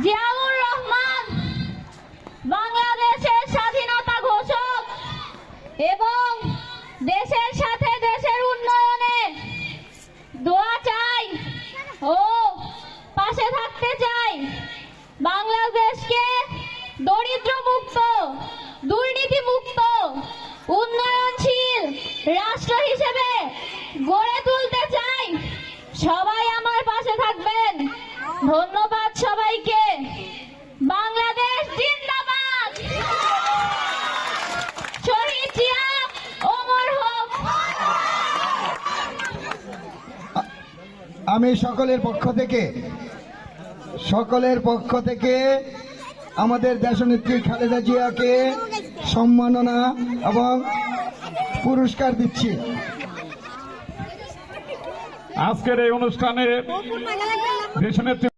জিয়াউর রহমান, বাংলাদেশের স্বাধীনতা ঘোষক এবং দেশের সাথে দেশের উন্নয়নে দোয়া চাই ও পাশে থাকতে চাই। বাংলাদেশকে দরিদ্র মুক্ত দুর্নীতি মুক্ত উন্নয়নশীল রাষ্ট্র হিসেবে গড়ে তুলতে চাই। সবাই আমার পাশে থাকবেন। ধন্যবাদ। আমি সকলের পক্ষ থেকে সকলের পক্ষ থেকে আমাদের দেশনেত্রী খালেদা জিয়াকে সম্মাননা এবং পুরস্কার দিচ্ছি। আজকের এই অনুষ্ঠানে দেশনেত্রী